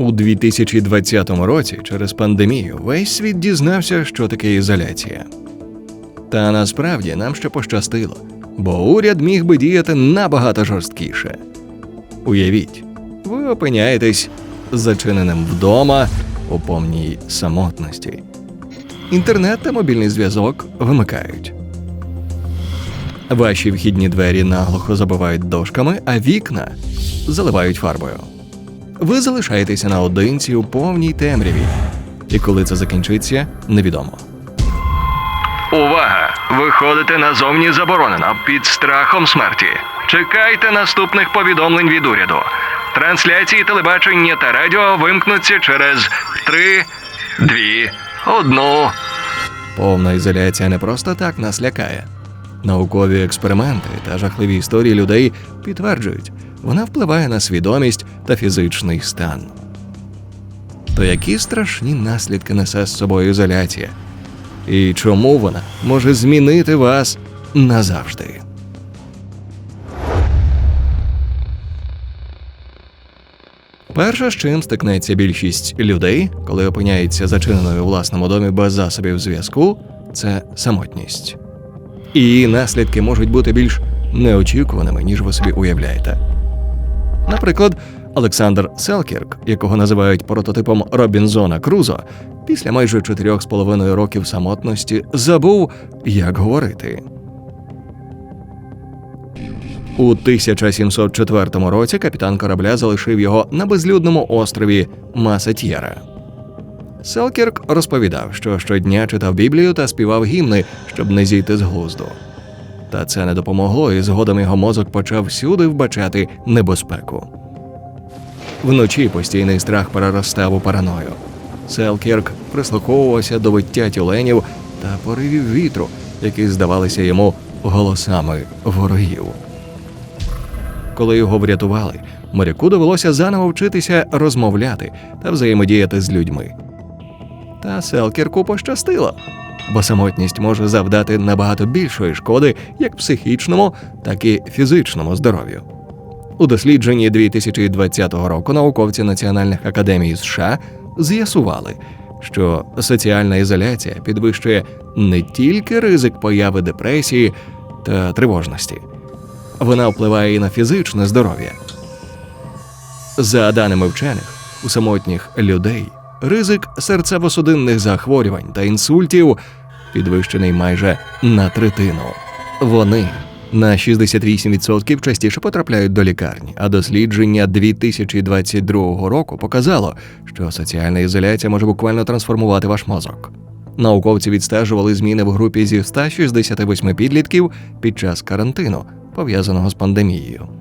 У 2020 році, через пандемію, весь світ дізнався, що таке ізоляція. Та насправді нам ще пощастило, бо уряд міг би діяти набагато жорсткіше. Уявіть, ви опиняєтесь зачиненим вдома у повній самотності. Інтернет та мобільний зв'язок вимикають. Ваші вхідні двері наглухо забивають дошками, а вікна заливають фарбою. Ви залишаєтеся наодинці у повній темряві. І коли це закінчиться, невідомо. Увага! Виходити назовні заборонено під страхом смерті. Чекайте наступних повідомлень від уряду. Трансляції телебачення та радіо вимкнуться через три, дві, одну. Повна ізоляція не просто так нас лякає. Наукові експерименти та жахливі історії людей підтверджують, вона впливає на свідомість та фізичний стан. То які страшні наслідки несе з собою ізоляція? І чому вона може змінити вас назавжди? Перше, з чим стикнеться більшість людей, коли опиняється зачиненою у власному домі без засобів зв'язку, це самотність. І її наслідки можуть бути більш неочікуваними, ніж ви собі уявляєте. Наприклад, Олександр Селкірк, якого називають прототипом Робінзона Крузо, після майже чотирьох з половиною років самотності забув, як говорити. У 1704 році капітан корабля залишив його на безлюдному острові Масетьєра. Селкірк розповідав, що щодня читав Біблію та співав гімни, щоб не зійти з глузду. Та це не допомогло, і згодом його мозок почав всюди вбачати небезпеку. Вночі постійний страх переростав у параною. Селкірк прислуховувався до виття тюленів та поривів вітру, які здавалися йому голосами ворогів. Коли його врятували, моряку довелося заново вчитися розмовляти та взаємодіяти з людьми. Та Селкірку пощастило, бо самотність може завдати набагато більшої шкоди як психічному, так і фізичному здоров'ю. У дослідженні 2020 року науковці Національних академій США з'ясували, що соціальна ізоляція підвищує не тільки ризик появи депресії та тривожності, вона впливає і на фізичне здоров'я. За даними вчених, у самотніх людей ризик серцево-судинних захворювань та інсультів підвищений майже на третину. Вони на 68% частіше потрапляють до лікарні, а дослідження 2022 року показало, що соціальна ізоляція може буквально трансформувати ваш мозок. Науковці відстежували зміни в групі зі 168 підлітків під час карантину, пов'язаного з пандемією.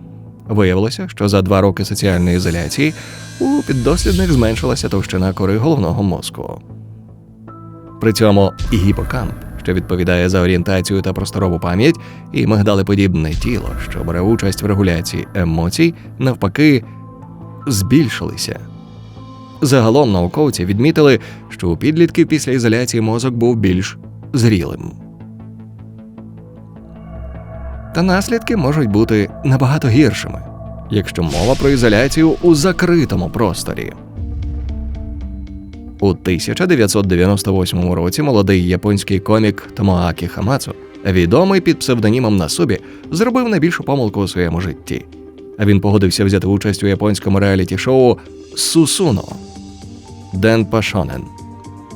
Виявилося, що за два роки соціальної ізоляції у піддослідних зменшилася товщина кори головного мозку. При цьому і гіпокамп, що відповідає за орієнтацію та просторову пам'ять, і мигдалеподібне тіло, що бере участь в регуляції емоцій, навпаки, збільшилися. Загалом науковці відмітили, що у підлітків після ізоляції мозок був більш зрілим. Та наслідки можуть бути набагато гіршими, якщо мова про ізоляцію у закритому просторі. У 1998 році молодий японський комік Томоакі Хамацу, відомий під псевдонімом Насубі, зробив найбільшу помилку у своєму житті. Він погодився взяти участь у японському реаліті-шоу Сусуно Ден Пашонен,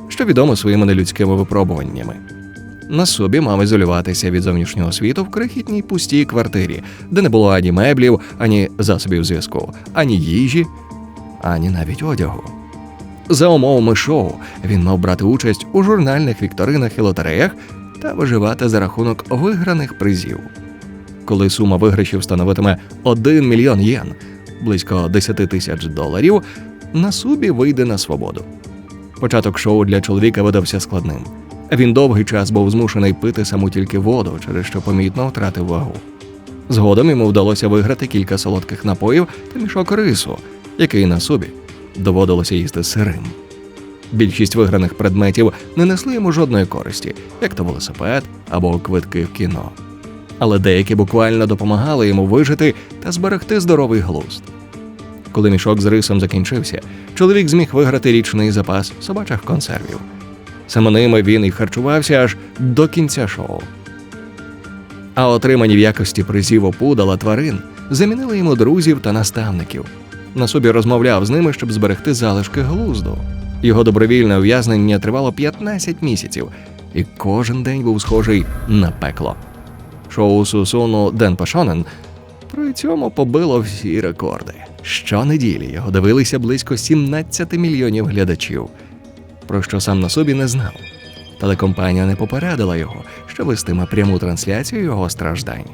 що відомо своїми нелюдськими випробуваннями. Насубі мав ізолюватися від зовнішнього світу в крихітній пустій квартирі, де не було ані меблів, ані засобів зв'язку, ані їжі, ані навіть одягу. За умовами шоу він мав брати участь у журнальних вікторинах і лотереях та виживати за рахунок виграних призів. Коли сума виграшів становитиме 1 мільйон єн, близько 10 тисяч доларів, на субі вийде на свободу. Початок шоу для чоловіка видався складним. Він довгий час був змушений пити саму тільки воду, через що помітно втратив вагу. Згодом йому вдалося виграти кілька солодких напоїв та мішок рису, який на собі доводилося їсти сирим. Більшість виграних предметів не несли йому жодної користі, як то велосипед або квитки в кіно. Але деякі буквально допомагали йому вижити та зберегти здоровий глузд. Коли мішок з рисом закінчився, чоловік зміг виграти річний запас собачих консервів. Саме ними він і харчувався аж до кінця шоу. А отримані в якості призів опудала тварин замінили йому друзів та наставників. На собі розмовляв з ними, щоб зберегти залишки глузду. Його добровільне ув'язнення тривало 15 місяців, і кожен день був схожий на пекло. Шоу Сусуну Ден Пашонен при цьому побило всі рекорди. Щонеділі його дивилися близько 17 мільйонів глядачів, про що сам на собі не знав. Телекомпанія не попередила його, що вестиме пряму трансляцію його страждань.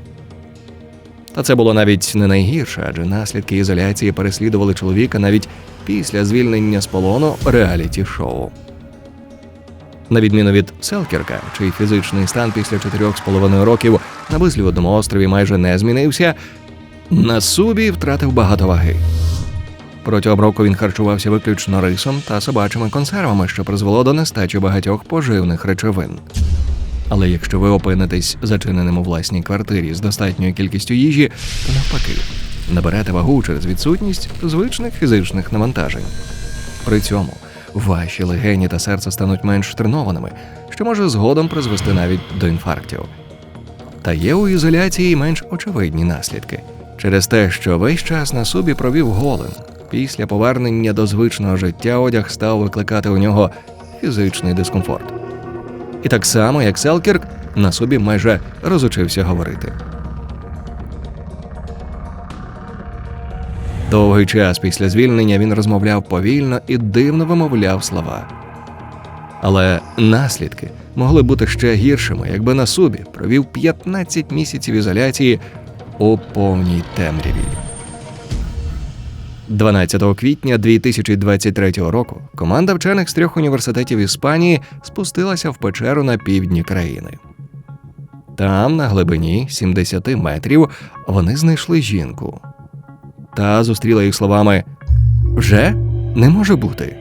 Та це було навіть не найгірше, адже наслідки ізоляції переслідували чоловіка навіть після звільнення з полону реаліті шоу. На відміну від Селкірка, чий фізичний стан після чотирьох з половиною років на безлюдному острові майже не змінився, на субі втратив багато ваги. Протягом року він харчувався виключно рисом та собачими консервами, що призвело до нестачі багатьох поживних речовин. Але якщо ви опинитесь зачиненим у власній квартирі з достатньою кількістю їжі, то навпаки наберете вагу через відсутність звичних фізичних навантажень. При цьому ваші легені та серце стануть менш тренованими, що може згодом призвести навіть до інфарктів. Та є у ізоляції менш очевидні наслідки через те, що весь час на собі провів голим. Після повернення до звичного життя одяг став викликати у нього фізичний дискомфорт. І так само, як Селкірк, на собі майже розучився говорити. Довгий час після звільнення він розмовляв повільно і дивно вимовляв слова. Але наслідки могли бути ще гіршими, якби на собі провів 15 місяців ізоляції у повній темряві. 12 квітня 2023 року команда вчених з трьох університетів Іспанії спустилася в печеру на півдні країни. Там, на глибині 70 метрів, вони знайшли жінку та зустріла їх словами Вже не може бути.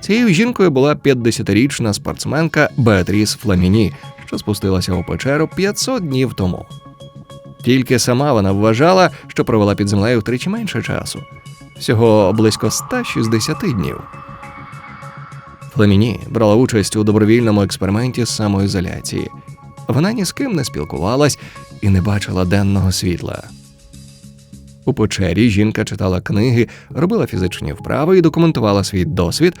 Цією жінкою була 50-річна спортсменка Беатріс Фламіні, що спустилася у печеру 500 днів тому. Тільки сама вона вважала, що провела під землею втричі менше часу всього близько 160 днів. Фламіні брала участь у добровільному експерименті самоізоляції. Вона ні з ким не спілкувалась і не бачила денного світла. У печері жінка читала книги, робила фізичні вправи і документувала свій досвід,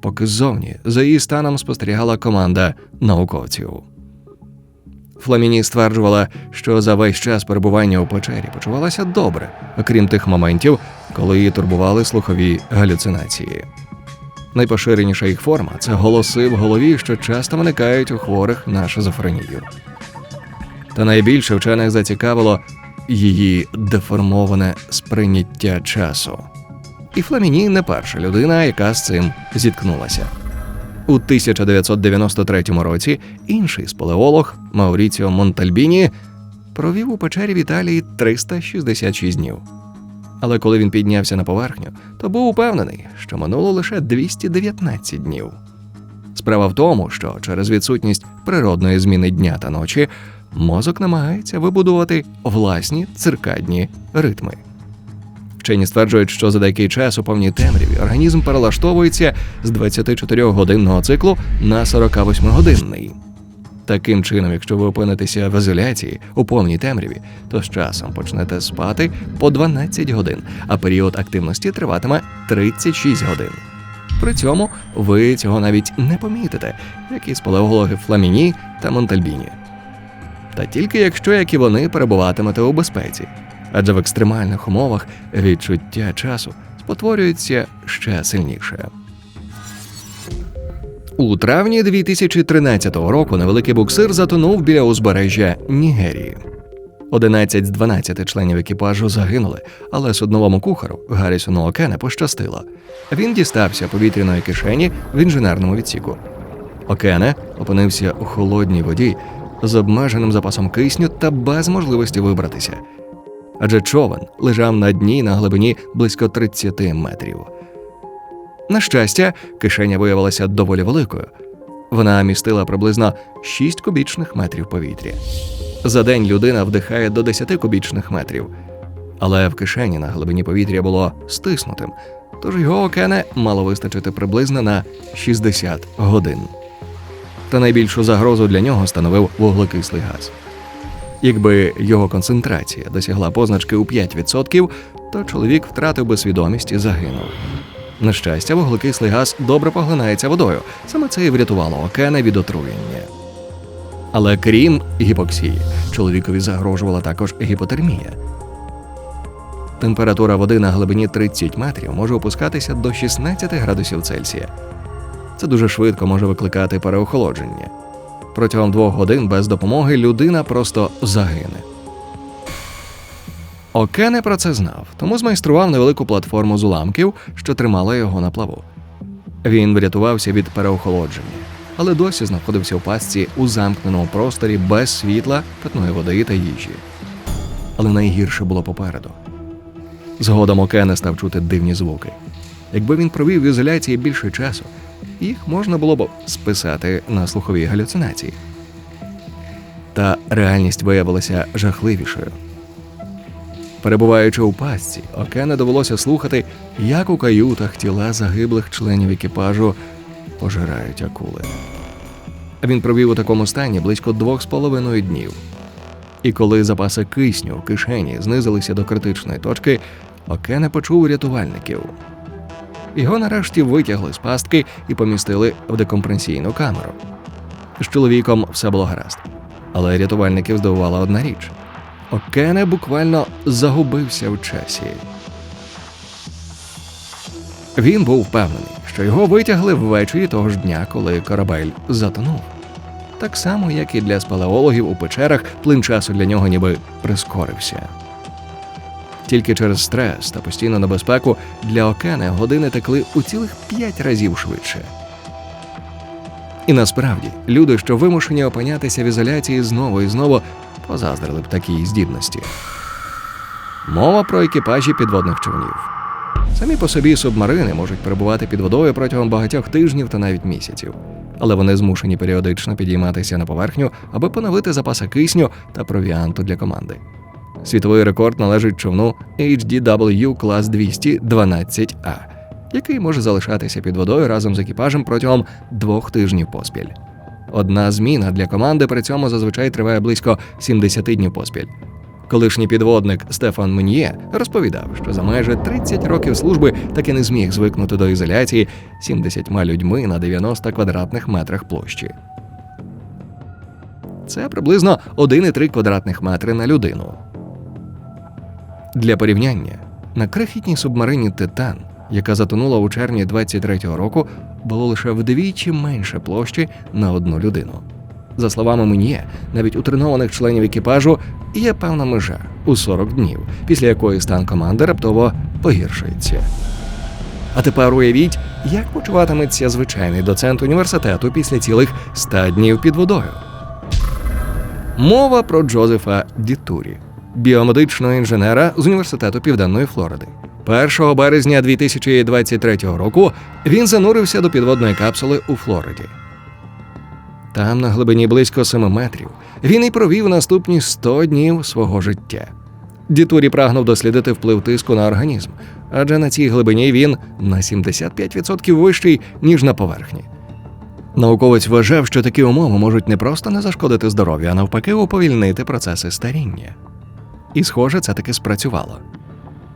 поки ззовні за її станом спостерігала команда науковців. Фламіні стверджувала, що за весь час перебування у печері почувалася добре, окрім тих моментів, коли її турбували слухові галюцинації. Найпоширеніша їх форма це голоси в голові, що часто виникають у хворих на шизофренію. Та найбільше вчених зацікавило її деформоване сприйняття часу. І Фламіні не перша людина, яка з цим зіткнулася. У 1993 році інший спелеолог Мауріціо Монтальбіні провів у печері в Італії 366 днів. Але коли він піднявся на поверхню, то був упевнений, що минуло лише 219 днів. Справа в тому, що через відсутність природної зміни дня та ночі мозок намагається вибудувати власні циркадні ритми. Вчені стверджують, що за деякий час у повній темряві організм перелаштовується з 24-годинного циклу на 48-годинний. Таким чином, якщо ви опинитеся в ізоляції у повній темряві, то з часом почнете спати по 12 годин, а період активності триватиме 36 годин. При цьому ви цього навіть не помітите, як і спелеологи Фламіні та Монтальбіні. Та тільки якщо, як і вони, перебуватимете у безпеці, адже в екстремальних умовах відчуття часу спотворюється ще сильніше. У травні 2013 року невеликий буксир затонув біля узбережжя Нігерії. 11 з 12 членів екіпажу загинули, але судновому кухару Гаррісону Окене пощастило. Він дістався повітряної кишені в інженерному відсіку. Окене опинився у холодній воді з обмеженим запасом кисню та без можливості вибратися. Адже човен лежав на дні на глибині близько 30 метрів. На щастя, кишеня виявилася доволі великою. Вона містила приблизно 6 кубічних метрів повітря. За день людина вдихає до 10 кубічних метрів. але в кишені на глибині повітря було стиснутим, тож його окене мало вистачити приблизно на 60 годин. Та найбільшу загрозу для нього становив вуглекислий газ. Якби його концентрація досягла позначки у 5%, то чоловік втратив би свідомість і загинув. На щастя, вуглекислий газ добре поглинається водою. Саме це і врятувало Окена від отруєння. Але крім гіпоксії, чоловікові загрожувала також гіпотермія. Температура води на глибині 30 метрів може опускатися до 16 градусів Цельсія. Це дуже швидко може викликати переохолодження. Протягом двох годин без допомоги людина просто загине. Окене про це знав, тому змайстрував невелику платформу з уламків, що тримала його на плаву. Він врятувався від переохолодження, але досі знаходився в пастці у замкненому просторі без світла, питної води та їжі. Але найгірше було попереду. Згодом Окене став чути дивні звуки. Якби він провів в ізоляції більше часу, їх можна було б списати на слухові галюцинації. Та реальність виявилася жахливішою. Перебуваючи у пастці, Окене довелося слухати, як у каютах тіла загиблих членів екіпажу пожирають акули. Він провів у такому стані близько двох з половиною днів. І коли запаси кисню в кишені знизилися до критичної точки, Окене почув рятувальників. Його нарешті витягли з пастки і помістили в декомпресійну камеру. З чоловіком все було гаразд. Але рятувальників здивувала одна річ. Окене буквально загубився в часі. Він був впевнений, що його витягли ввечері того ж дня, коли корабель затонув. Так само, як і для спелеологів у печерах, плин часу для нього ніби прискорився. Тільки через стрес та постійну небезпеку для Окене години текли у цілих п'ять разів швидше. І насправді люди, що вимушені опинятися в ізоляції знову і знову, позаздрили б такій здібності. Мова про екіпажі підводних човнів. Самі по собі субмарини можуть перебувати під водою протягом багатьох тижнів та навіть місяців, але вони змушені періодично підійматися на поверхню, аби поновити запаси кисню та провіанту для команди. Світовий рекорд належить човну HDW клас 212А, який може залишатися під водою разом з екіпажем протягом двох тижнів поспіль. Одна зміна для команди при цьому зазвичай триває близько 70 днів поспіль. Колишній підводник Стефан Мен'є розповідав, що за майже 30 років служби таки не зміг звикнути до ізоляції 70 людьми на 90 квадратних метрах площі. Це приблизно 1,3 квадратних метри на людину. Для порівняння на крихітній субмарині Титан, яка затонула у червні 23-го року, було лише вдвічі менше площі на одну людину. За словами Мен'є, навіть у тренованих членів екіпажу є певна межа у 40 днів, після якої стан команди раптово погіршується. А тепер уявіть, як почуватиметься звичайний доцент університету після цілих 100 днів під водою. Мова про Джозефа Дітурі, біомедичного інженера з університету Південної Флориди. 1 березня 2023 року він занурився до підводної капсули у Флориді. Там, на глибині близько 7 метрів, він і провів наступні 100 днів свого життя. Дітурі прагнув дослідити вплив тиску на організм, адже на цій глибині він на 75% вищий, ніж на поверхні. Науковець вважав, що такі умови можуть не просто не зашкодити здоров'ю, а навпаки, уповільнити процеси старіння. І, схоже, це таки спрацювало.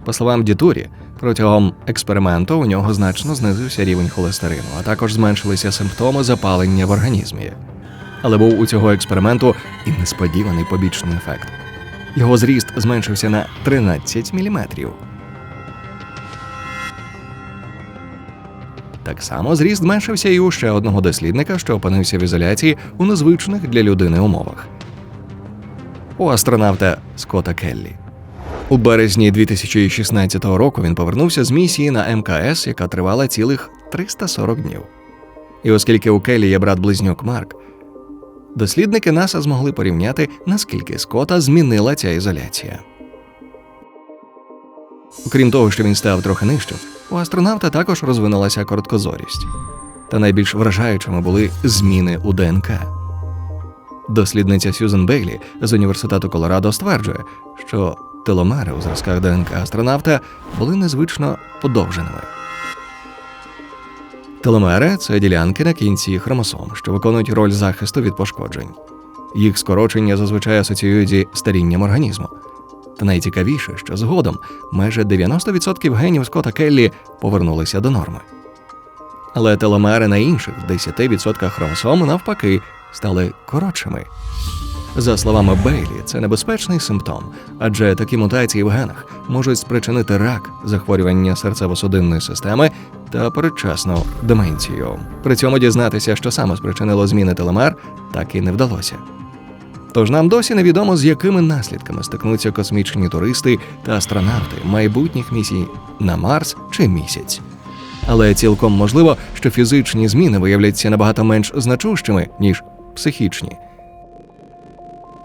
По словам Дітурі, протягом експерименту у нього значно знизився рівень холестерину, а також зменшилися симптоми запалення в організмі. Але був у цього експерименту і несподіваний побічний ефект. Його зріст зменшився на 13 мм. Так само зріст зменшився і у ще одного дослідника, що опинився в ізоляції у незвичних для людини умовах. У астронавта Скотта Келлі. У березні 2016 року він повернувся з місії на МКС, яка тривала цілих 340 днів. І оскільки у Келлі є брат-близнюк Марк, дослідники НАСА змогли порівняти, наскільки Скотта змінила ця ізоляція. Окрім того, що він став трохи нижчим, у астронавта також розвинулася короткозорість. Та найбільш вражаючими були зміни у ДНК. Дослідниця Сьюзен Бейлі з університету Колорадо стверджує, що теломери у зразках ДНК астронавта були незвично подовженими. Теломери це ділянки на кінці хромосом, що виконують роль захисту від пошкоджень. Їх скорочення зазвичай асоціюють зі старінням організму. Та найцікавіше, що згодом майже 90% генів Скотта Келлі повернулися до норми. Але теломери на інших 10% хромосом навпаки стали коротшими. За словами Бейлі, це небезпечний симптом, адже такі мутації в генах можуть спричинити рак, захворювання серцево-судинної системи та передчасну деменцію. При цьому дізнатися, що саме спричинило зміни телемер, так і не вдалося. Тож нам досі невідомо, з якими наслідками стикнуться космічні туристи та астронавти майбутніх місій на Марс чи місяць. Але цілком можливо, що фізичні зміни виявляться набагато менш значущими, ніж психічні.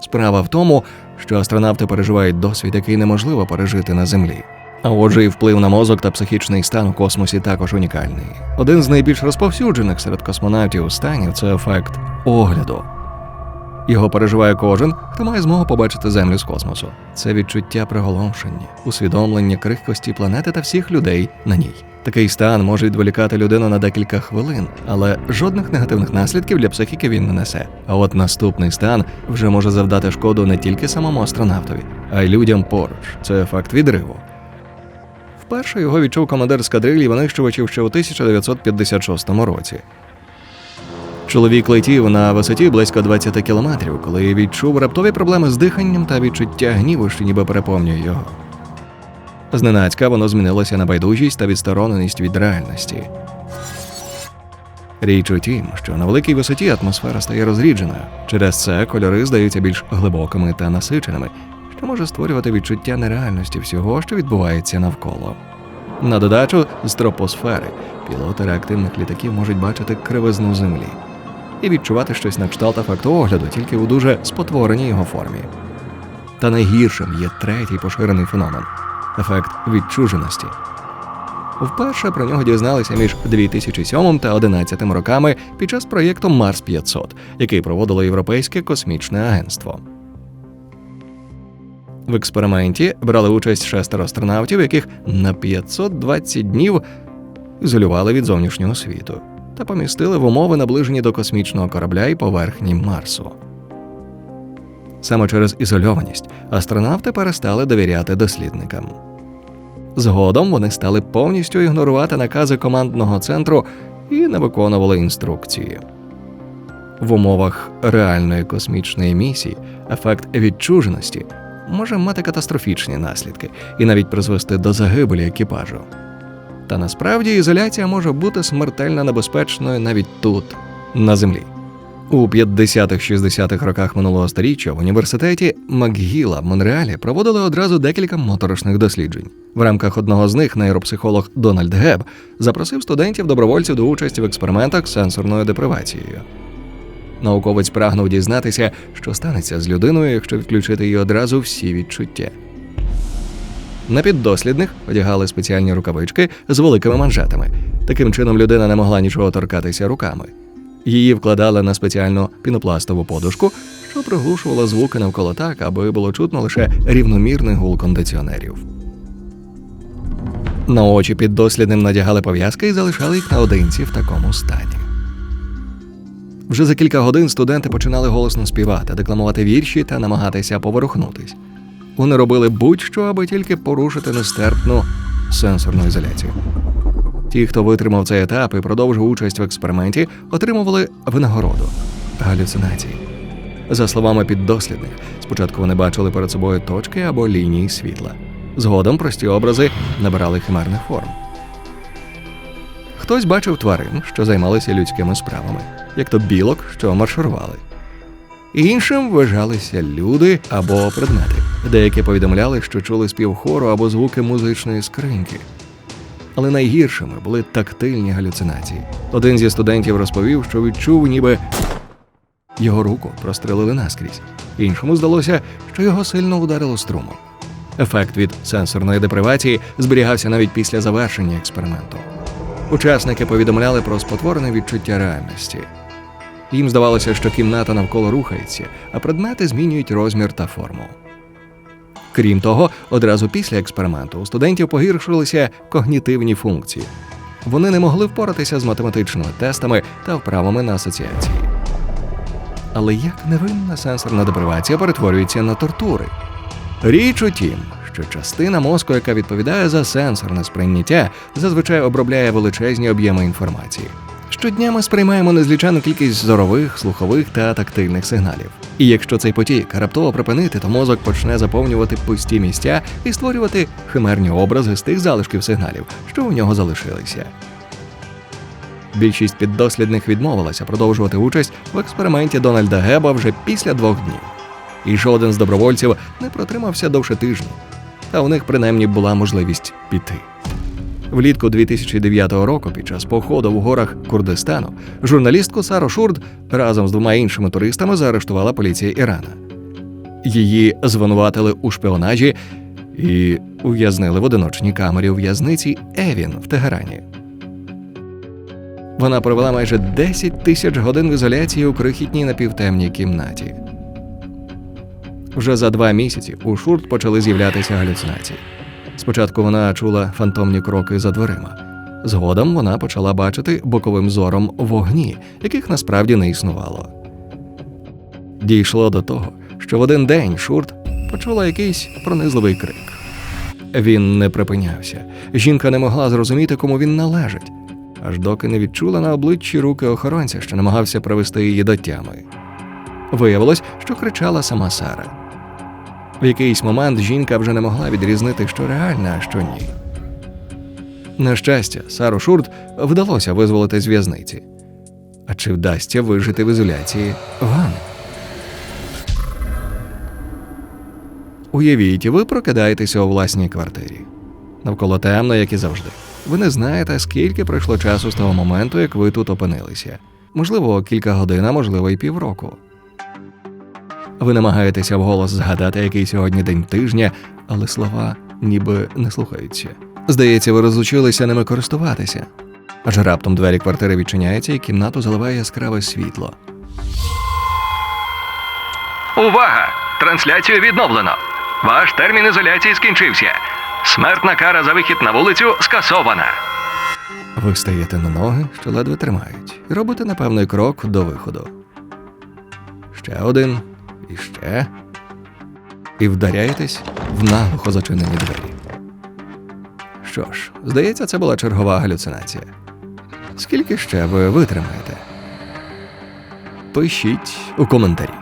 Справа в тому, що астронавти переживають досвід, який неможливо пережити на землі. А отже, і вплив на мозок та психічний стан у космосі також унікальний. Один з найбільш розповсюджених серед космонавтів станів це ефект огляду. Його переживає кожен, хто має змогу побачити землю з космосу. Це відчуття приголомшення, усвідомлення крихкості планети та всіх людей на ній. Такий стан може відволікати людину на декілька хвилин, але жодних негативних наслідків для психіки він не несе. А от наступний стан вже може завдати шкоду не тільки самому астронавтові, а й людям поруч. Це факт відриву. Вперше його відчув командир скадрилі винищувачів ще у 1956 році. Чоловік летів на висоті близько 20 кілометрів, коли відчув раптові проблеми з диханням та відчуття гніву, що ніби переповнює його. Зненацька воно змінилося на байдужість та відстороненість від реальності. Річ у тім, що на великій висоті атмосфера стає розрідженою. Через це кольори здаються більш глибокими та насиченими, що може створювати відчуття нереальності всього, що відбувається навколо. На додачу з тропосфери пілоти реактивних літаків можуть бачити кривизну землі і відчувати щось на кшталт ефекту огляду, тільки у дуже спотвореній його формі. Та найгіршим є третій поширений феномен ефект відчуженості. Вперше про нього дізналися між 2007 та 2011 роками під час проєкту Марс 500, який проводило Європейське космічне агентство. В експерименті брали участь шестеро астронавтів, яких на 520 днів ізолювали від зовнішнього світу та помістили в умови, наближені до космічного корабля і поверхні Марсу. Саме через ізольованість астронавти перестали довіряти дослідникам. Згодом вони стали повністю ігнорувати накази командного центру і не виконували інструкції. В умовах реальної космічної місії ефект відчуженості може мати катастрофічні наслідки і навіть призвести до загибелі екіпажу. Та насправді ізоляція може бути смертельно небезпечною навіть тут, на землі. У 50-60-х роках минулого століття в університеті Макгіла в Монреалі проводили одразу декілька моторошних досліджень. В рамках одного з них нейропсихолог Дональд Геб запросив студентів добровольців до участі в експериментах з сенсорною депривацією. Науковець прагнув дізнатися, що станеться з людиною, якщо відключити її одразу всі відчуття. На піддослідних одягали спеціальні рукавички з великими манжетами. Таким чином людина не могла нічого торкатися руками. Її вкладали на спеціальну пінопластову подушку, що приглушувала звуки навколо так, аби було чутно лише рівномірний гул кондиціонерів. На очі піддослідним надягали пов'язки і залишали їх наодинці в такому стані. Вже за кілька годин студенти починали голосно співати, декламувати вірші та намагатися поворухнутись. Вони робили будь-що, аби тільки порушити нестерпну сенсорну ізоляцію. Ті, хто витримав цей етап і продовжив участь в експерименті, отримували винагороду галюцинації. За словами піддослідних, спочатку вони бачили перед собою точки або лінії світла. Згодом прості образи набирали химерних форм. Хтось бачив тварин, що займалися людськими справами, як то білок, що марширували. Іншим вважалися люди або предмети. Деякі повідомляли, що чули спів хору або звуки музичної скриньки. Але найгіршими були тактильні галюцинації. Один зі студентів розповів, що відчув, ніби його руку прострелили наскрізь. Іншому здалося, що його сильно ударило струмом. Ефект від сенсорної депривації зберігався навіть після завершення експерименту. Учасники повідомляли про спотворене відчуття реальності. Їм здавалося, що кімната навколо рухається, а предмети змінюють розмір та форму. Крім того, одразу після експерименту у студентів погіршилися когнітивні функції. Вони не могли впоратися з математичними тестами та вправами на асоціації. Але як невинна сенсорна депривація перетворюється на тортури? Річ у тім, що частина мозку, яка відповідає за сенсорне сприйняття, зазвичай обробляє величезні об'єми інформації. Щодня ми сприймаємо незлічену кількість зорових, слухових та тактильних сигналів. І якщо цей потік раптово припинити, то мозок почне заповнювати пусті місця і створювати химерні образи з тих залишків сигналів, що у нього залишилися. Більшість піддослідних відмовилася продовжувати участь в експерименті Дональда Геба вже після двох днів. І жоден з добровольців не протримався довше тижня, та у них принаймні була можливість піти. Влітку 2009 року, під час походу в горах Курдистану, журналістку Сару Шурд разом з двома іншими туристами заарештувала поліція Ірана. Її звинуватили у шпіонажі і ув'язнили в одиночній камері у в'язниці Евін в Тегерані. Вона провела майже 10 тисяч годин в ізоляції у крихітній напівтемній кімнаті. Вже за два місяці у Шурт почали з'являтися галюцинації. Спочатку вона чула фантомні кроки за дверима. Згодом вона почала бачити боковим зором вогні, яких насправді не існувало. Дійшло до того, що в один день Шурт почула якийсь пронизливий крик. Він не припинявся. Жінка не могла зрозуміти, кому він належить, аж доки не відчула на обличчі руки охоронця, що намагався привести її до тями. Виявилось, що кричала сама Сара. В якийсь момент жінка вже не могла відрізнити, що реальне, а що ні. На щастя, Сару Шурт вдалося визволити з в'язниці. А чи вдасться вижити в ізоляції вам? Уявіть, ви прокидаєтеся у власній квартирі. Навколо темно, як і завжди. Ви не знаєте, скільки пройшло часу з того моменту, як ви тут опинилися. Можливо, кілька годин, а можливо, і півроку. Ви намагаєтеся вголос згадати, який сьогодні день тижня, але слова ніби не слухаються. Здається, ви розучилися ними користуватися. Аж раптом двері квартири відчиняються і кімнату заливає яскраве світло. Увага! Трансляцію відновлено. Ваш термін ізоляції скінчився. Смертна кара за вихід на вулицю скасована. Ви стаєте на ноги, що ледве тримають, і робите непевний крок до виходу. Ще один, і ще. І вдаряєтесь в наглухо зачинені двері. Що ж, здається, це була чергова галюцинація. Скільки ще ви витримаєте? Пишіть у коментарі.